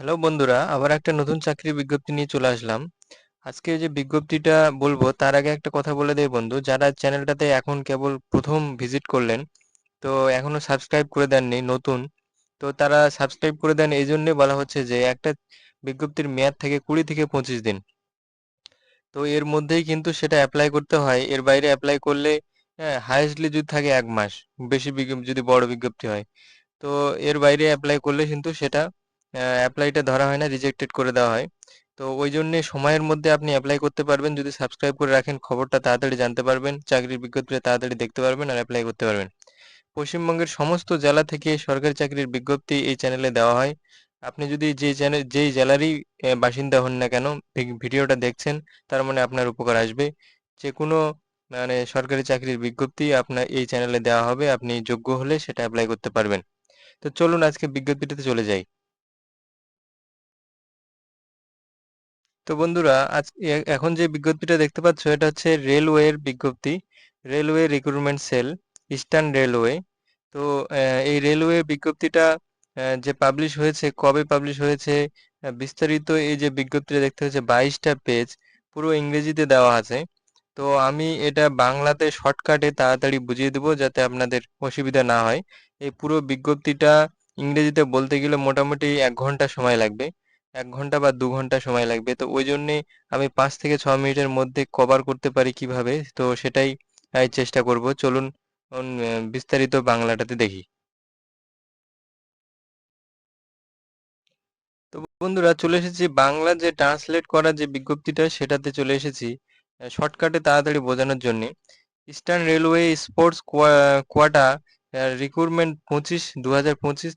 Hello বন্ধুরা, আবার একটা নতুন চাকরির বিজ্ঞপ্তি নিয়ে চলে আসলাম। আজকে যে বিজ্ঞপ্তিটা বলব, তার আগে একটা কথা বলে দেই বন্ধু, যারা চ্যানেলটাতে এখন কেবল প্রথম ভিজিট করলেন, তো এখনও সাবস্ক্রাইব করে দেননি, নতুন, তো তারা সাবস্ক্রাইব করে দেন, এই জন্যে বলা হচ্ছে যে একটা বিজ্ঞপ্তির মেয়াদ থেকে কুড়ি থেকে পঁচিশ দিন। তো এর মধ্যেই কিন্তু সেটা অ্যাপ্লাই করতে হয়, এর বাইরে অ্যাপ্লাই করলে হ্যাঁ হায়েস্টলি যদি থাকে এক মাস, বেশি যদি বড় বিজ্ঞপ্তি হয়। তো এর বাইরে অ্যাপ্লাই করলে কিন্তু সেটা অ্যাপ্লাইটা ধরা হয় না রিজেক্টেড করে দেওয়া হয়। তো ওই জন্যে সময়ের মধ্যে আপনি অ্যাপ্লাই করতে পারবেন। যদি সাবস্ক্রাইব করে রাখেন, খবরটা তাড়াতাড়ি জানতে পারবেন, চাকরির বিজ্ঞপ্তিটা তাড়াতাড়ি দেখতে পারবেন আর অ্যাপ্লাই করতে পারবেন। পশ্চিমবঙ্গের সমস্ত জেলা থেকে সরকারি চাকরির বিজ্ঞপ্তি এই চ্যানেলে দেওয়া হয়। আপনি যদি যে চ্যানেল যেই জেলারই বাসিন্দা হন না কেন ভিডিওটা দেখছেন, তার মানে আপনার উপকার আসবে। যে কোনো মানে সরকারি চাকরির বিজ্ঞপ্তি আপনার এই চ্যানেলে দেওয়া হবে। আপনি যোগ্য হলে সেটা অ্যাপ্লাই করতে পারবেন। তো চলুন আজকে বিজ্ঞপ্তিটাতে চলে যাই। তো বন্ধুরা, আজ এখন যে বিজ্ঞপ্তিটা দেখতে পাচ্ছ, এটা হচ্ছে রেলওয়ের বিজ্ঞপ্তি। Railway recruitment cell eastern railway তো এই রেলওয়ে বিজ্ঞপ্তিটা যে পাবলিশ হয়েছে, কবে পাবলিশ হয়েছে বিস্তারিত এই যে বিজ্ঞপ্তিটা দেখতে হচ্ছে, বাইশটা পেজ পুরো ইংরেজিতে দেওয়া আছে। তো আমি এটা বাংলাতে শর্টকাটে তাড়াতাড়ি বুঝিয়ে দেবো, যাতে আপনাদের অসুবিধা না হয়। এই পুরো বিজ্ঞপ্তিটা ইংরেজিতে বলতে গেলে মোটামুটি এক ঘণ্টা সময় লাগবে। এক ঘণ্টা বা দু ঘণ্টা সময় লাগবে। তো ওই জন্যে আমি পাঁচ থেকে ছ মিনিটের মধ্যে কভার করতে পারি কীভাবে? তো সেটাই চেষ্টা করব। চলুন বিস্তারিত বাংলাটাতে দেখি। তো বন্ধুরা, চলে এসেছি বাংলা যে ট্রান্সলেট করা যে বিজ্ঞপ্তিটা, সেটাতে চলে এসেছি শর্টকাটে তাড়াতাড়ি বোঝানোর জন্য। Eastern railway sports quota recruitment পঁচিশ দু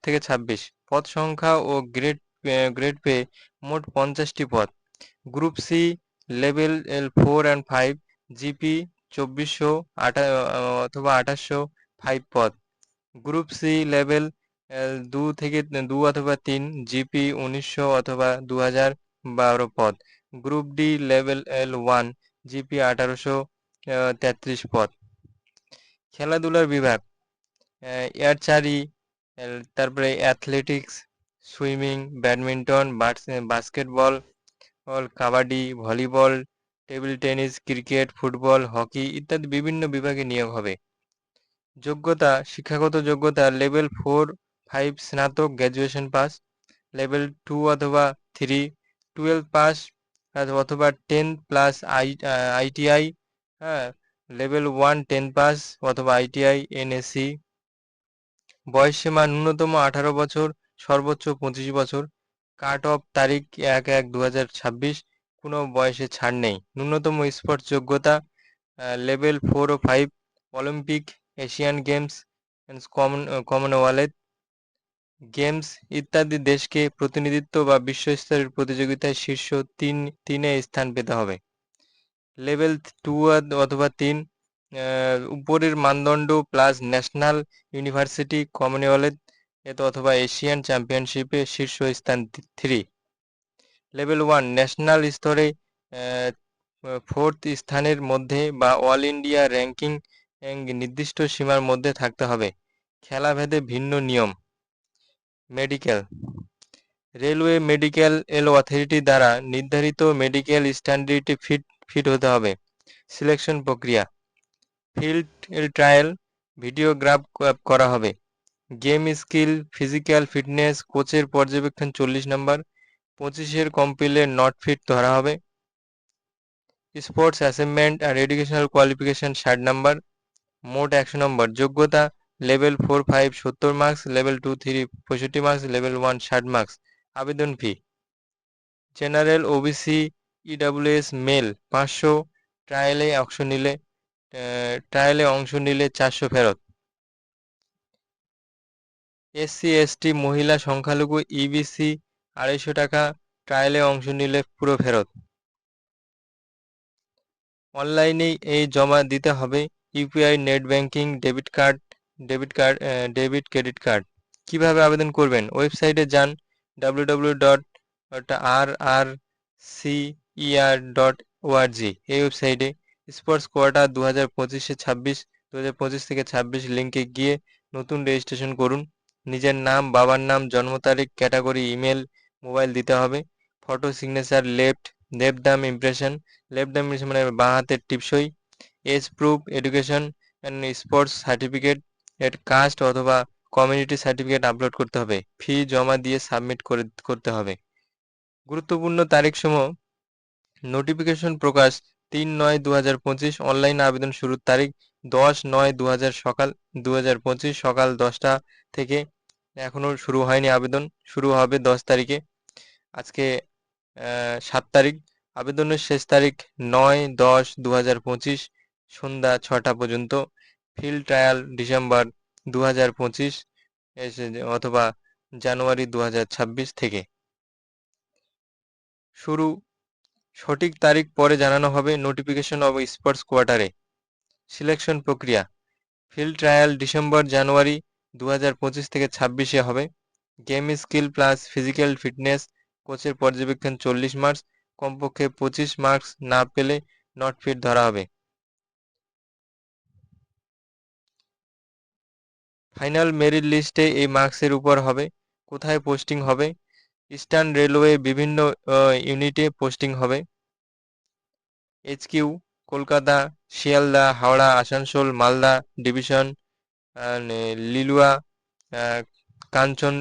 থেকে ছাব্বিশ। পদ সংখ্যা ও গ্রেড গ্রেড পে মোট পঞ্চাশটি পদ। Group C level four and five GP চব্বিশশো অথবা আঠাশশো ফাইভ পদ। গ্রুপ সি লেভেল দু থেকে, দু অথবা তিন জিপি উনিশশো অথবা দু হাজার বারো পদ। Group D level L one GP আঠারোশো তেত্রিশ পদ। খেলাধুলার বিভাগ এয়ারচারি তারপরে athletics swimming, badminton basketball, ball, kabaddi, volleyball, table tennis, cricket, football, hockey ইত্যাদি বিভিন্ন বিভাগে নিয়োগ হবে। যোগ্যতা, শিক্ষাগত যোগ্যতা, লেভেল ফোর, ফাইভ স্নাতক, গ্র্যাজুয়েশন পাস, লেভেল টু অথবা থ্রি, টুয়েলভ পাস অথবা টেন প্লাস আই আইটিআই হ্যাঁ লেভেল ওয়ান, টেন পাস অথবা আইটিআই, এনএসসি। বয়সসীমা ন্যূনতম আঠারো বছর সর্বোচ্চ পঁচিশ বছর। কাট অফ তারিখ এক এক দু হাজার ছাব্বিশ। কোনো বয়সে ছাড় নেই। ন্যূনতম স্পোর্টস যোগ্যতা লেভেল ফোর ও five, Olympic, Asian games common, commonwealth games ইত্যাদি দেশকে প্রতিনিধিত্ব বা বিশ্বস্তরের প্রতিযোগিতায় শীর্ষ তিন, তিনে স্থান পেতে হবে। লেভেল টু অথবা তিন উপরের মানদণ্ড প্লাস ন্যাশনাল, ইউনিভার্সিটি, কমনওয়েলথ এত অথবা এশিয়ান চ্যাম্পিয়নশিপে শীর্ষ স্থান থ্রি লেভেল ওয়ান ন্যাশনাল স্তরে ফোর্থ স্থানের মধ্যে বা অল ইন্ডিয়া র্যাঙ্কিং নির্দিষ্ট সীমার মধ্যে থাকতে হবে। খেলাভেদে ভিন্ন নিয়ম। Medical railway medical L authority দ্বারা নির্ধারিত মেডিকেল স্ট্যান্ডার্ডে ফিট ফিট হতে হবে। সিলেকশন প্রক্রিয়া। ফিল্ড ট্রায়াল ভিডিওগ্রাফ করা হবে। গেম স্কিল ফিজিক্যাল ফিটনেস কোচের পর্যবেক্ষণ চল্লিশ নম্বর, পঁচিশের কম্পিলে নট ফিট ধরা হবে। স্পোর্টস অ্যাসেসমেন্ট আর এডুকেশনাল কোয়ালিফিকেশন ষাট নাম্বার, মোট একশো নম্বর, যোগ্যতা লেভেল ফোর ফাইভ সত্তর মার্কস লেভেল টু থ্রি পঁয়ষট্টি মার্কস লেভেল ওয়ান ষাট মার্কস আবেদন fee general OBC EWS male পাঁচশো ট্রায়ালে অংশ নিলে ট্রায়ালে অংশ নিলে চারশো ফেরত। এসসি, এসটি, মহিলা সংখ্যালঘু, ইবিসি, আড়াইশো টাকা, ট্রায়ালে অংশ নিলে পুরো ফেরত। অনলাইনেই এই জমা দিতে হবে UPI, net banking, debit card debit card debit, credit card. কীভাবে আবেদন করবেন? ওয়েবসাইটে যান W W dot R R C ER dot ORG এই ওয়েবসাইটে স্পোর্টস কোয়াটা দু হাজার পঁচিশে ছাব্বিশ দু হাজার পঁচিশ থেকে ছাব্বিশ লিঙ্কে গিয়ে নতুন রেজিস্ট্রেশন করুন। নিজের নাম, বাবার নাম, জন্ম তারিখ, ক্যাটাগরি, ইমেল, মোবাইল দিতে হবে। Photo signature, left left thumb impression left thumb impression মানে বাঁ হাতের টিপসই। Age proof education and sports certificate এর কাস্ট অথবা কমিউনিটি সার্টিফিকেট আপলোড করতে হবে। ফি জমা দিয়ে সাবমিট করে, করতে হবে। গুরুত্বপূর্ণ তারিখ সমূহ নোটিফিকেশন প্রকাশ তিন নয় দু হাজার পঁচিশ অনলাইন আবেদন শুরুর তারিখ দশ নয় দু সকাল দু পঁচিশ সকাল দশটা থেকে এখনও শুরু হয়নি আবেদন। শুরু হবে দশ তারিখে। আজকে সাত তারিখ। আবেদনের শেষ তারিখ নয় দশ দু হাজার পঁচিশ, সন্ধ্যা ছটা পর্যন্ত। ফিল্ড ট্রায়াল ডিসেম্বর দু হাজার পঁচিশ অথবা জানুয়ারি দু ছাব্বিশ থেকে। শুরু সঠিক তারিখ পরে জানানো হবে নোটিফিকেশন অব স্পোর্টস কোয়ার্টারে। সিলেকশন প্রক্রিয়া। ফিল্ড ট্রায়াল ডিসেম্বর জানুয়ারি দু হাজার পঁচিশ থেকে ছাব্বিশে হবে। Game skill plus physical fitness কোচের পর্যবেক্ষণ চল্লিশ মার্কস কমপক্ষে পঁচিশ মার্কস না পেলে নট ফিট ধরা হবে। ফাইনাল মেরিট লিস্টে এই মার্কসের উপর হবে। কোথায় পোস্টিং হবে? ইস্টার্ন রেলওয়ে বিভিন্ন ইউনিটে পোস্টিং হবে। HQ Kolkata Sealdah, Howrah, Asansol, Malda division Liluah Kanchan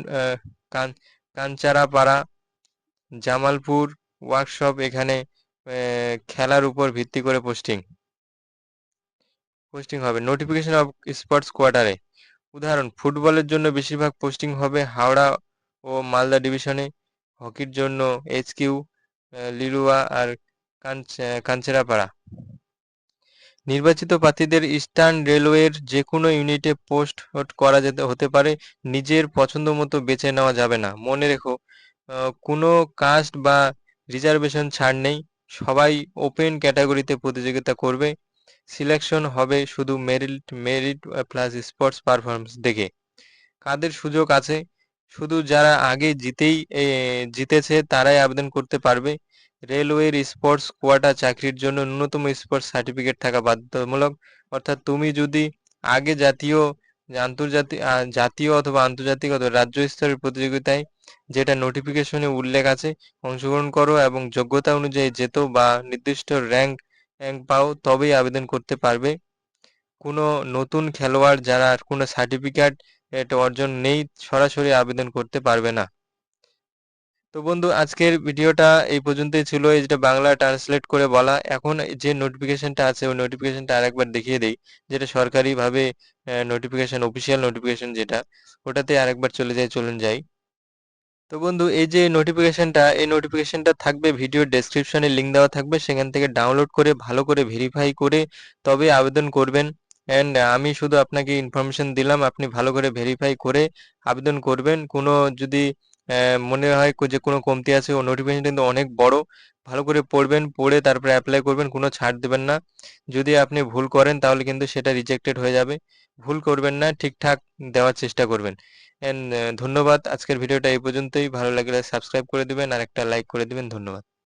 Kancharapara, Jamalpur workshop এখানে খেলার উপর ভিত্তি করে পোস্টিং পোস্টিং হবে। নোটিফিকেশন অফ স্পোর্টস কোয়ার্টারে উদাহরণ ফুটবলের জন্য বেশিরভাগ পোস্টিং হবে হাওড়া ও মালদা ডিভিশনে হকির জন্য এইচকিউ লিলুয়া আর কাঞ্চ কাঞ্চেরাপাড়া। নির্বাচিত প্রার্থীদের ইস্টার্ন রেলওয়ের যে কোনো ইউনিটে পোস্ট করা যেতে, হতে পারে, নিজের পছন্দ মতো বেছে নেওয়া যাবে না। মনে রেখো কোনো কাস্ট বা রিজার্ভেশন ছাড় নেই। সবাই ওপেন ক্যাটাগরিতে প্রতিযোগিতা করবে। সিলেকশন হবে শুধু merit merit plus sports performance দেখে। কাদের সুযোগ আছে? শুধু যারা আগে জিতেই জিতেছে, তারাই আবেদন করতে পারবে। রেলওয়ের স্পোর্টস কোয়াটা চাকরির জন্য ন্যূনতম স্পোর্টস সার্টিফিকেট থাকা বাধ্যতামূলক। অর্থাৎ তুমি যদি আগে জাতীয় আন্তর্জাতিক জাতীয় অথবা আন্তর্জাতিক অথবা রাজ্য স্তরের প্রতিযোগিতায় যেটা নোটিফিকেশনে উল্লেখ আছে, অংশগ্রহণ করো এবং যোগ্যতা অনুযায়ী যেত বা নির্দিষ্ট র্যাঙ্ক র্যাঙ্ক পাও, তবেই আবেদন করতে পারবে। কোনো নতুন খেলোয়াড় যারা কোনো সার্টিফিকেট অর্জন নেই, সরাসরি আবেদন করতে পারবে না। তো বন্ধু, আজকের ভিডিওটা এই পর্যন্তই ছিল। এই যেটা বাংলা ট্রান্সলেট করে বলা, এখন যে নোটিফিকেশনটা আছে, ওই নোটিফিকেশনটা আরেকবার দেখিয়ে দেই, যেটা সরকারিভাবে নোটিফিকেশন অফিসিয়াল নোটিফিকেশন যেটা, ওটাতে আরেকবার চলে যাই, চলুন যাই। তো বন্ধু, এই যে নোটিফিকেশনটা এই নোটিফিকেশনটা থাকবে ভিডিও ডেসক্রিপশনে লিঙ্ক দেওয়া থাকবে, সেখান থেকে ডাউনলোড করে, ভালো করে ভেরিফাই করে, তবে আবেদন করবেন। অ্যান্ড আমি শুধু আপনাকে ইনফরমেশন দিলাম, আপনি ভালো করে ভেরিফাই করে আবেদন করবেন। কোনো যদি মনে হয় যে কোনো কমতি আছে, ও নোটিফিকেশন কিন্তু অনেক বড়। ভালো করে পড়বেন, পড়ে তারপরে অ্যাপ্লাই করবেন, কোনো ছাড় দেবেন না। যদি আপনি ভুল করেন, তাহলে কিন্তু সেটা রিজেক্টেড হয়ে যাবে। ভুল করবেন না, ঠিকঠাক দেওয়ার চেষ্টা করবেন। ধন্যবাদ। আজকের ভিডিওটা এই পর্যন্তই। ভালো লাগলে সাবস্ক্রাইব করে দিবেন আর একটা লাইক করে দিবেন। ধন্যবাদ।